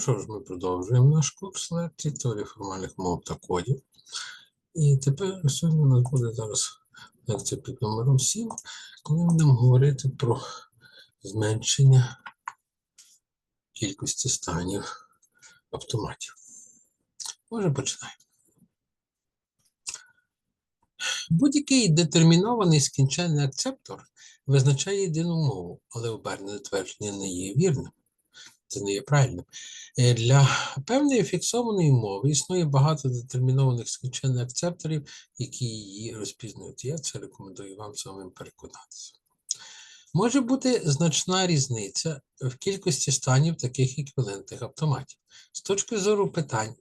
Що ж, ми продовжуємо наш курс лекцій теорії формальних мов та кодів. І тепер сьогодні у нас буде зараз лекція під номером 7, коли ми будемо говорити про зменшення кількості станів автоматів. Може, починаємо. Будь-який детермінований скінченний акцептор визначає єдину мову, але обернене твердження не є вірним. Це не є правильним. Е, Для певної фіксованої мови існує багато детермінованих скінченних акцепторів, які її розпізнають. Я це рекомендую вам самим переконатися. Може бути значна різниця в кількості станів таких еквівалентних автоматів. З точки зору питань,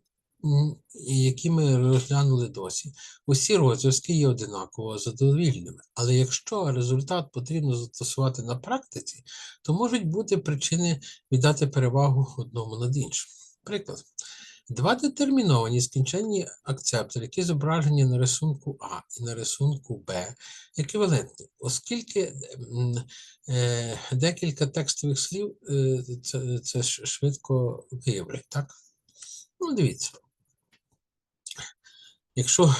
які ми розглянули досі, усі розв'язки є одинаково задовільними. Але якщо результат потрібно застосувати на практиці, то можуть бути причини віддати перевагу одному над іншим. Приклад. Два детерміновані скінченні акцептори, які зображені на рисунку А і на рисунку Б, еквівалентні, оскільки е, декілька текстових слів е, це, це швидко виявлять, так? Ну, дивіться. Якщо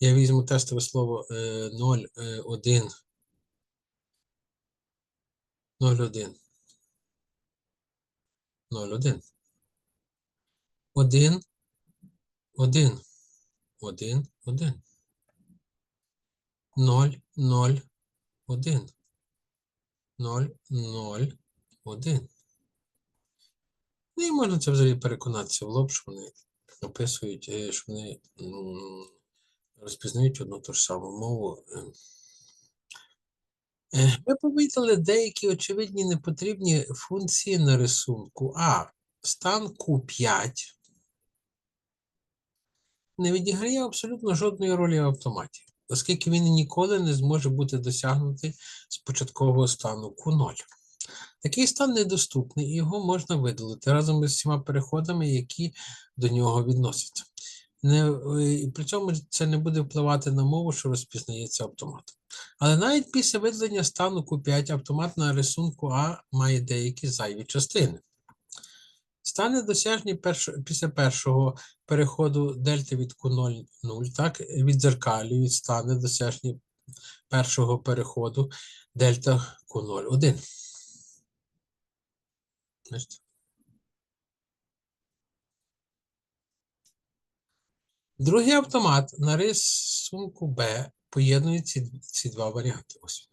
я візьму тестове слово е, 0, е, 1, 0, 1, 0, 1, 1, 1, 1, 1, 0, 0, 1, 0, 0, 1. Ну і можна це взагалі переконатися в лоб, що вони описують, е, що вони розпізнають одну ту ж саму мову. е. Е, Ми помітили деякі очевидні непотрібні функції на рисунку. А. Стан Q5 не відіграє абсолютно жодної ролі в автоматі, оскільки він ніколи не зможе бути досягнутий з початкового стану Q0. Такий стан недоступний, і його можна видалити разом із всіма переходами, які до нього відносяться. Не, е, і при цьому це не буде впливати на мову, що розпізнається автоматом. Але навіть після видалення стану Q5 автомат на рисунку А має деякі зайві частини. Стани досяжні перш, після першого переходу дельта від Q0, 0, так, віддзеркалюють стани досяжні першого переходу дельта Q0, 1. Бачите? Другий автомат на рисунку Б поєднує ці, ці два варіанти. Ось.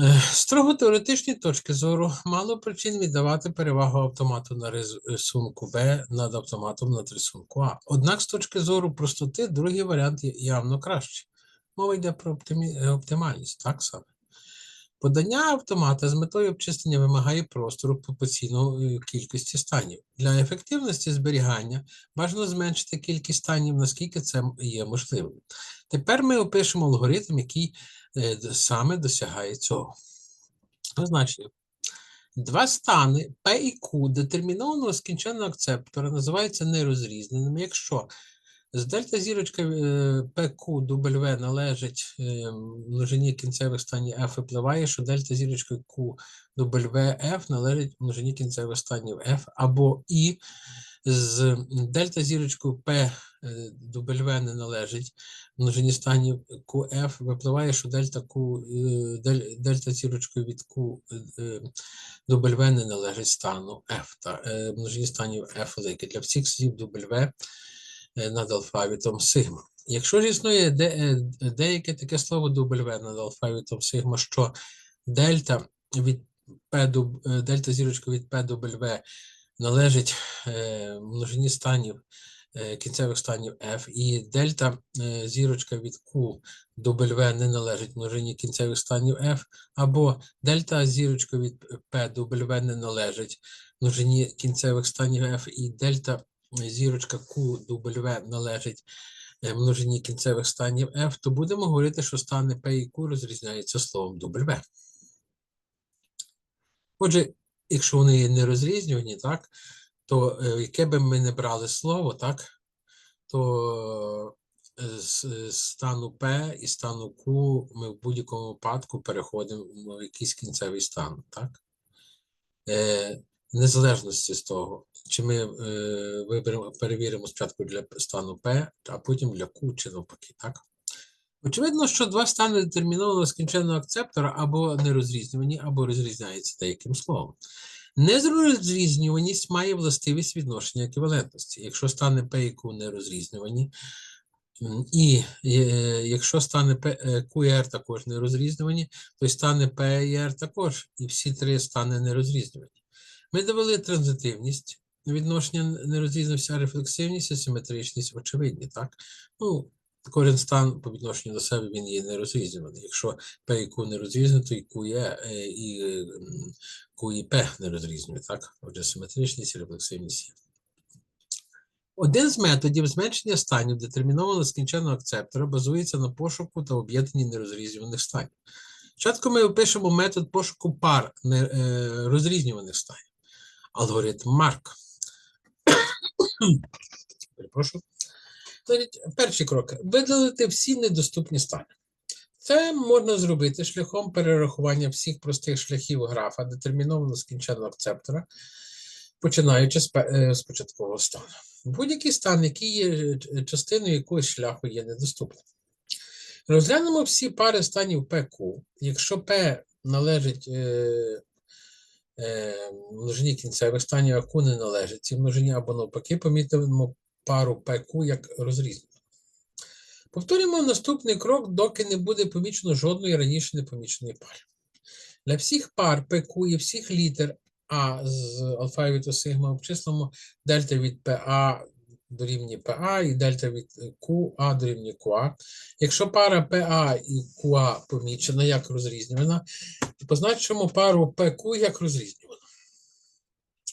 Е, строго теоретичної точки зору мало причин віддавати перевагу автомату на рисунку Б над автоматом на рисунку А. Однак, з точки зору простоти, другий варіант явно кращий. Мова йде про е, оптимальність, так саме. Подання автомата з метою обчислення вимагає простору пропорційної кількості станів. Для ефективності зберігання бажано зменшити кількість станів, наскільки це є можливим. Тепер ми опишемо алгоритм, який е, саме досягає цього. Значення. Два стани P і Q детермінованого скінченного акцептора називаються нерозрізненими, якщо з дельта зірочка е, PQ W належить е, множині кінцевих станів F випливає, що дельта зірочка WF належить множині кінцевих станів F, або і з дельта зірочкою P е, не належить множині станів QF, випливає, що дельта Q, е, дель- дельта зірочкою від Q е, W не належить стану F, та е, множині станів F велике. Для всіх слів W е, над алфавітом сигма. Якщо ж існує де, е, деяке таке слово W над алфавітом сигма, що дельта від P е, дельта зірочка від P до W належить е, множині станів е, кінцевих станів F, і дельта е, зірочка від Q до W не належить множині кінцевих станів F, або дельта зірочка від P до W не належить множині кінцевих станів F, і дельта зірочка Q W належить е, множині кінцевих станів F, то будемо говорити, що стани P і Q розрізняються словом W. Отже, якщо вони є нерозрізнювані, так, то е, яке би ми не брали слово, так, то з з стану P і стану Q ми в будь-якому випадку переходимо в якийсь кінцевий стан, так? Е, незалежності з того, чи ми е, виберемо, перевіримо спочатку для стану P, а потім для Q чи навпаки, так? Очевидно, що два стани детермінованого скінченного акцептора або нерозрізнювані, або розрізняються деяким словом. Нерозрізнюваність має властивість відношення еквівалентності. Якщо стани P і Q не розрізнювані, і е, якщо стани P, Q і R також не розрізнювані, то й стани P і R також, і всі три стани не розрізнювані. Ми довели транзитивність, відношення нерозрізності, а рефлексивність симетричність очевидні, так? Ну, кожен стан по відношенню до себе він є нерозрізнюваний. Якщо P і Q не розрізнює, то і Q є, е, і Q і P не розрізнює, так? Отже, симетричність і рефлексивність є. Один з методів зменшення станів детермінованого скінченного акцептора базується на пошуку та об'єднанні нерозрізнюваних станів. Спочатку ми опишемо метод пошуку пар е, розрізнюваних станів. Алгоритм Марк. Перепрошую. Перший крок видалити всі недоступні стани. Це можна зробити шляхом перерахування всіх простих шляхів графа детермінованого скінченного акцептора, починаючи е, з початкового стану. Будь-який стан, який є е, частиною якогось шляху, є недоступним. Розглянемо всі пари станів PQ. Якщо P належить е, множині кінцевих станів, яку не належить цій множині, або навпаки, помітимо пару ПК як розрізну. Повторюємо наступний крок, доки не буде помічено жодної раніше непоміченої пари. Для всіх пар ПК і всіх літер А з алфавіту сигма обчислимо дельта від PA дорівнює PA і дельта від QA дорівнює QA. Якщо пара PA і QA помічена як розрізнювана, то позначимо пару PQ як розрізнювану.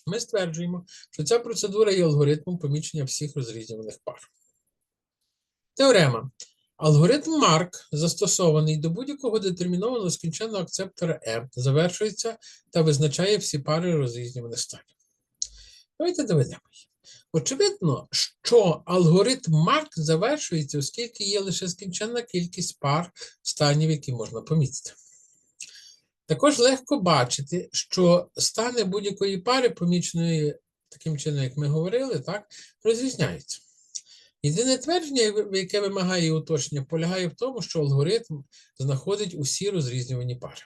Ми стверджуємо, що ця процедура є алгоритмом помічення всіх розрізнюваних пар. Теорема. Алгоритм Марк, застосований до будь-якого детермінованого скінченного акцептора M, завершується та визначає всі пари розрізнюваних станів. Давайте доведемо її. Очевидно, що алгоритм Марк завершується, оскільки є лише скінченна кількість пар станів, які можна помітити. Також легко бачити, що стани будь-якої пари, поміченої таким чином, як ми говорили, так, розрізняються. Єдине твердження, яке вимагає уточнення, полягає в тому, що алгоритм знаходить усі розрізнювані пари.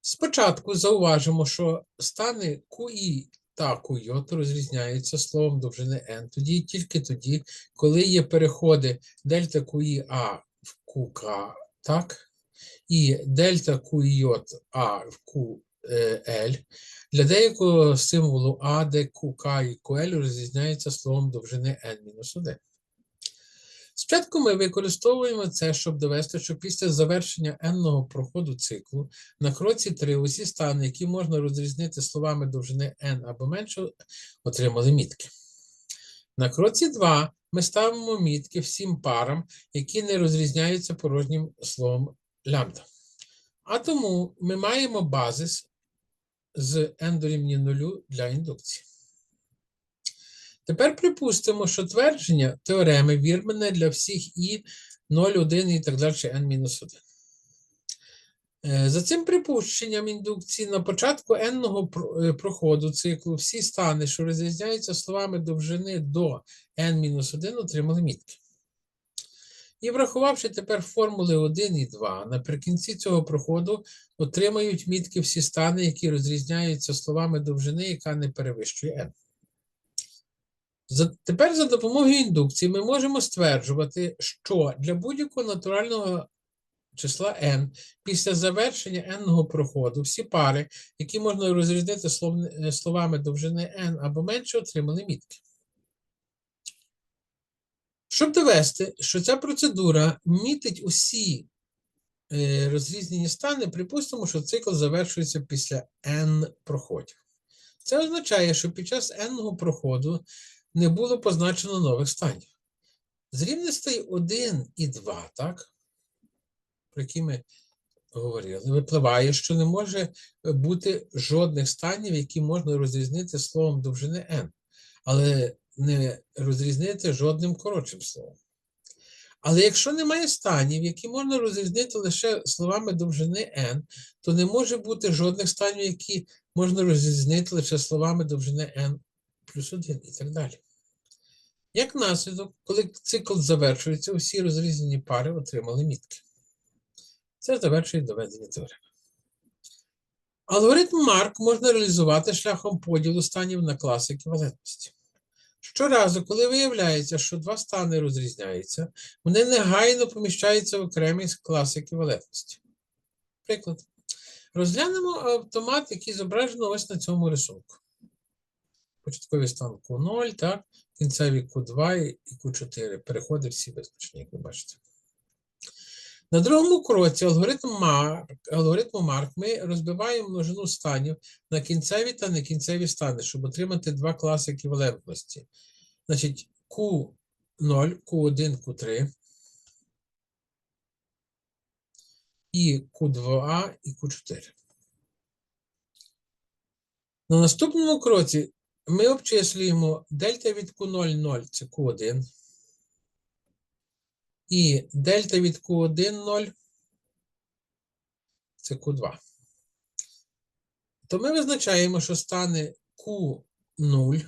Спочатку зауважимо, що стани QI та QJ розрізняються словом довжини n тоді і тільки тоді, коли є переходи дельта QI А в QK, так, і дельта QJ А в QL. Для деякого символу А, де QK і QL розрізняються словом довжини n-1. Спочатку ми використовуємо це, щоб довести, що після завершення n-ного проходу циклу на кроці 3 усі стани, які можна розрізнити словами довжини n або менше, отримали мітки. На кроці 2 ми ставимо мітки всім парам, які не розрізняються порожнім словом лямбда. А тому ми маємо базис з n дорівнює 0 для індукції. Tепер припустимо, що твердження теореми вірмене для всіх і 0, 1 і так далі n-1. Е, За цим припущенням індукції на початку n-ного е, проходу циклу всі стани, що розрізняються словами довжини до n-1, отримали мітки. І врахувавши тепер формули 1 і 2, наприкінці цього проходу отримають мітки всі стани, які розрізняються словами довжини, яка не перевищує n. За, тепер за допомогою індукції ми можемо стверджувати, що для будь-якого натурального числа n після завершення n-ного проходу всі пари, які можна розрізнити слов, е, словами довжини n або менше, отримали мітки. Щоб довести, що ця процедура мітить усі е, розрізнені стани, припустимо, що цикл завершується після n проходів. Це означає, що під час n-го проходу не було позначено нових станів. З рівностей 1 і 2, так, про які ми говорили, випливає, що не може бути жодних станів, які можна розрізнити словом довжини n, але не розрізнити жодним коротшим словом. Але якщо немає станів, які можна розрізнити лише словами довжини n, то не може бути жодних станів, які можна розрізнити лише словами довжини n плюс 1 і так далі. Як наслідок, коли цикл завершується, усі розрізнені пари отримали мітки. Це завершує доведення теореми. Алгоритм Марк можна реалізувати шляхом поділу станів на класи еквівалентності. Щоразу, коли виявляється, що два стани розрізняються, вони негайно поміщаються в окремі класи еквівалентності. Приклад. Розглянемо автомат, який зображено ось на цьому рисунку. Початковий стан Q0, так, кінцеві Q2 і Q4. Переходи всі безпечні, як ви бачите. На другому кроці алгоритму Марк, алгоритму Марк ми розбиваємо множину станів на кінцеві та некінцеві стани, щоб отримати два класи еквівалентності. Значить, Q0, Q1, Q3 і Q2 і Q4. На наступному кроці ми обчислюємо дельта від Q0, 0 це Q1. І дельта від Q1 0 це Q2. То ми визначаємо, що стани Q0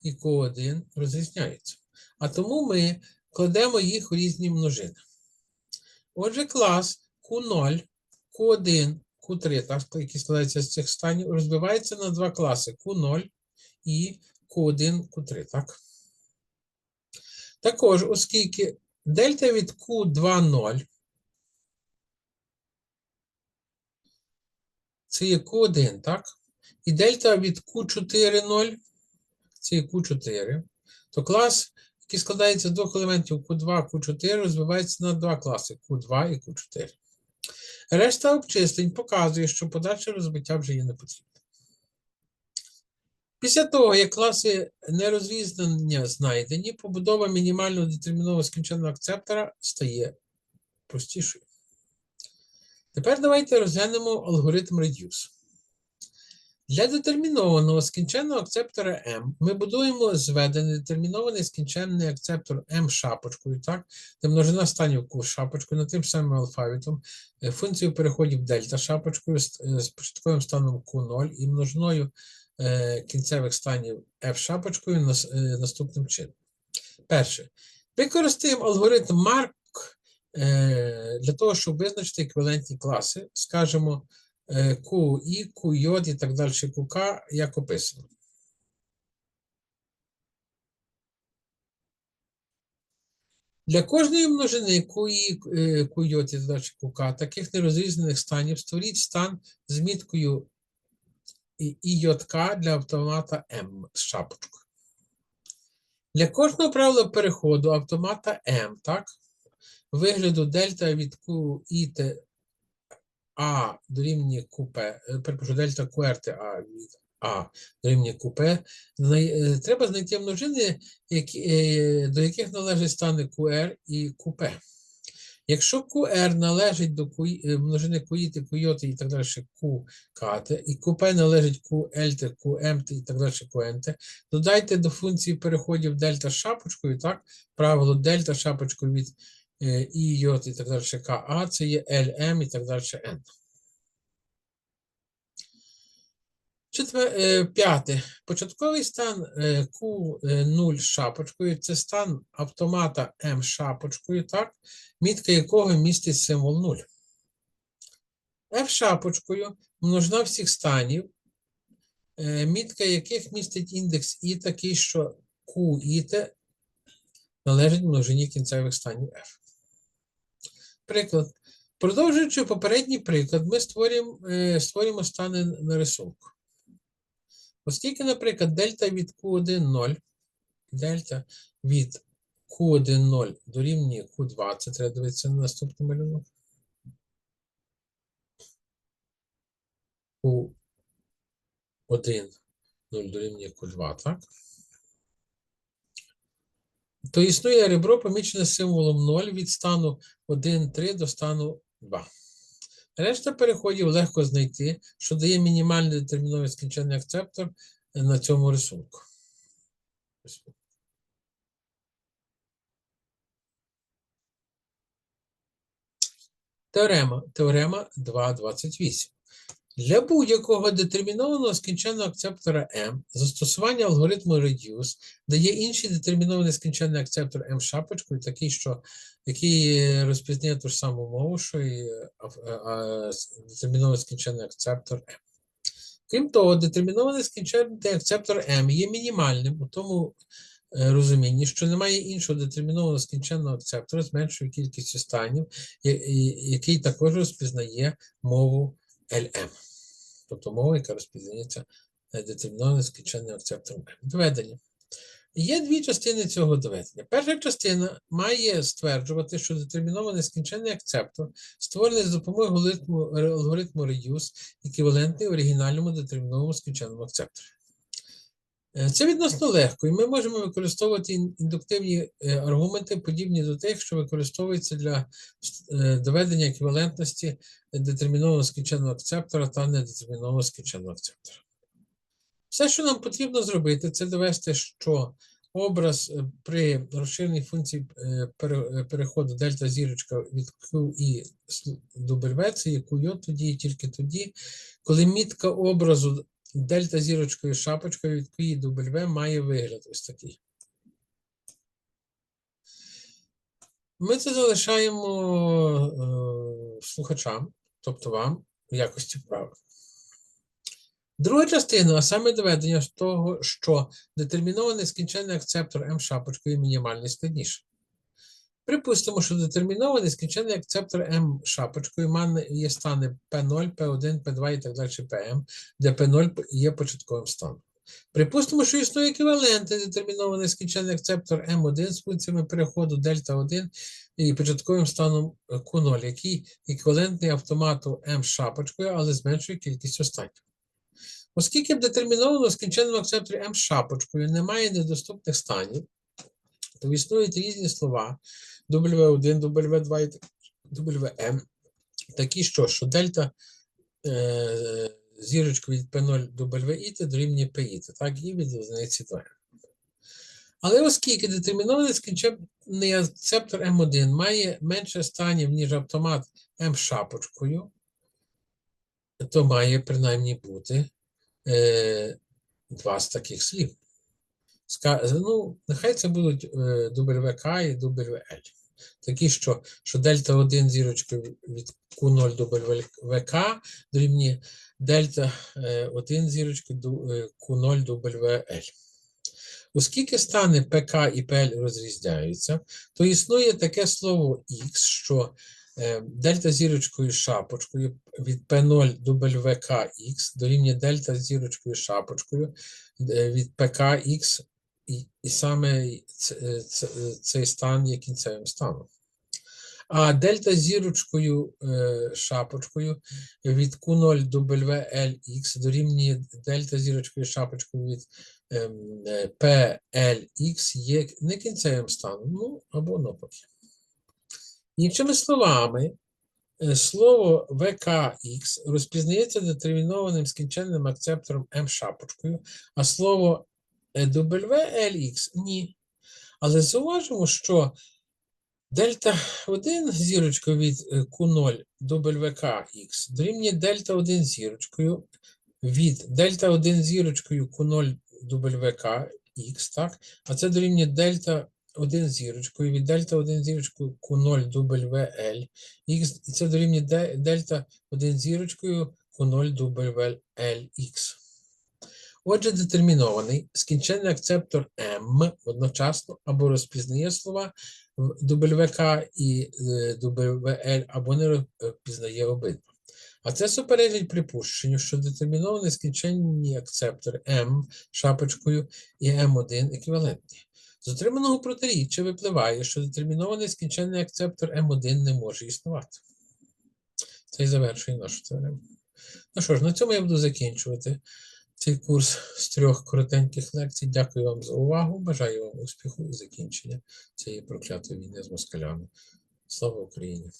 і Q1 розрізняються. А тому ми кладемо їх у різні множини. Отже, клас Q0, Q1, Q3, так, які складаються з цих станів, розбивається на два класи Q0 і Q1, Q3, так? Також, оскільки дельта від Q2, 0 це є Q1, так? І дельта від Q4, 0 це є Q4, то клас, який складається з двох елементів Q2, Q4, розвивається на два класи Q2 і Q4. Решта обчислень показує, що подальше розбиття вже є не потрібне. Після того, як класи нерозрізнення знайдені, побудова мінімально детермінованого скінченного акцептора стає простішою. Тепер давайте розглянемо алгоритм reduce. Для детермінованого скінченного акцептора M ми будуємо зведений детермінований скінченний акцептор M шапочкою, так, де множина станів Q шапочкою над тим самим алфавітом, е, функцією переходів дельта шапочкою з е, початковим станом Q0 і множиною кінцевих станів F шапочкою е, наступним чином. Перше. Використаємо алгоритм Mark е, для того, щоб визначити еквівалентні класи. Скажемо е, QI, QJ і так далі, QK, як описано. Для кожної множини QI, е, QJ і так далі, QK, таких нерозрізнених станів створіть стан з міткою і- ІJK для автомата M з шапочкою. Для кожного правила переходу автомата M, так, вигляду дельта від QI та А дорівнює QP, е, перепрошую, дельта QRT А від А дорівнює знай- е, треба знайти множини, які, е, до яких належать стани QR і QP. Якщо QR належить до е, множини QI, QJ і так далі, QK, і QP належить QL, QM і так далі, QNT, додайте до функції переходів дельта шапочкою, так, правило дельта шапочкою від е, І, і так далі, КА, це є LM і так далі, N. Четвер... е, П'яте. Початковий стан е, Q0 шапочкою це стан автомата M шапочкою, так, мітка якого містить символ 0. F шапочкою множина всіх станів, е, мітка яких містить індекс І такий, що Q QI належить множині кінцевих станів F. Приклад. Продовжуючи попередній приклад, ми створюємо, створюємо стани на рисунку. Оскільки, наприклад, дельта від Q1 0, дельта від Q1 0 дорівнює Q2, це треба дивитися на наступний малюнок. Q1 0 дорівнює Q2, так? То існує ребро, помічене символом 0 від стану 1, 3 до стану 2. Решта переходів легко знайти, що дає мінімальний детерміновий скінчений акцептор е, на цьому рисунку. Теорема Теорема 2,28. Для будь-якого детермінованого скінченного акцептора M застосування алгоритму reduce дає інший детермінований скінченний акцептор M шапочкою, такий, що, який розпізнає ту ж саму мову, що і е, детермінований скінченний акцептор M. Крім того, детермінований скінченний акцептор M є мінімальним у тому е, розумінні, що немає іншого детермінованого скінченного акцептора з меншою кількістю станів, який також розпізнає мову LM, тобто мова, яка розпізнається е, детермінованим скінченним акцептором M. Доведення. Є дві частини цього доведення. Перша частина має стверджувати, що детермінований скінченний акцептор створений за допомогою алгоритму, алгоритму reduce, еквівалентний оригінальному детермінованому скінченому акцептору. Е, Це відносно легко, і ми можемо використовувати індуктивні е, аргументи, подібні до тих, що використовуються для е, доведення еквівалентності детермінованого скінченного акцептора та недетермінованого скінченного акцептора. Все, що нам потрібно зробити, це довести, що образ при розширеній функції пере- переходу дельта зірочка від Q і с- до W, це є тоді і тільки тоді, коли мітка образу дельта зірочкою шапочкою від Q до W має вигляд ось такий. Ми це залишаємо е, слухачам, тобто вам, в якості вправи. Друга частина, а саме доведення з того, що детермінований скінченний акцептор М шапочкою мінімальний складніше. Припустимо, що детермінований скінченний акцептор М шапочкою є стани P0, P1, P2 і так далі PM, де P0 є початковим станом. Припустимо, що існує еквівалентний детермінований скінченний акцептор М1 з функціями переходу дельта 1 і початковим станом е, Q0, який еквівалентний автомату М шапочкою, але з меншою кількістю станів. Оскільки в детермінованому скінченному акцепторі М шапочкою немає недоступних станів, то існують різні слова W1, W2 і WM, такі що, що дельта е, зірочка від P0 до WIT дорівнює PIT, так, і від одиниці до M. Але оскільки детермінований скінченний акцептор М1 має менше станів, ніж автомат М шапочкою, то має принаймні бути е, два з таких слів. Ну, нехай це будуть е, WK і WL. Такі, що, що дельта 1 зірочкою від Q0 до WK дорівнює дельта е, 1 зірочкою до е, Q0 до WL. Оскільки стани ПК і ПЛ розрізняються, то існує таке слово X, що е, дельта зірочкою шапочкою від P0 до WKX дорівнює дельта зірочкою шапочкою е, від PKX, і, і саме е, е, цей стан є кінцевим станом. А дельта зірочкою е, шапочкою від Q0 до WLX дорівнює дельта зірочкою шапочкою від PLX є не кінцевим станом, ну або навпаки. Іншими словами, слово VKX розпізнається детермінованим скінченним акцептором M шапочкою, а слово WLX ні. Але зауважимо, що дельта 1 зірочкою від е, Q0 до WKX дорівнює дельта 1 зірочкою від дельта 1 зірочкою Q0 WKX, так? А це дорівнює дельта 1 зірочкою від дельта 1 зірочкою Q0 до WL, і це дорівнює дельта 1 зірочкою Q0 до WLX. Отже, детермінований скінченний акцептор M одночасно або розпізнає слова WK і е, WL, або не розпізнає обидва. А це суперечить припущенню, що детермінований скінченні акцептори M шапочкою і M1 еквівалентні. З отриманого протиріччя випливає, що детермінований скінченний акцептор M1 не може існувати. Це і завершує нашу теорему. Ну що ж, на цьому я буду закінчувати цей курс з трьох коротеньких лекцій. Дякую вам за увагу. Бажаю вам успіху і закінчення цієї проклятої війни з москалями. Слава Україні!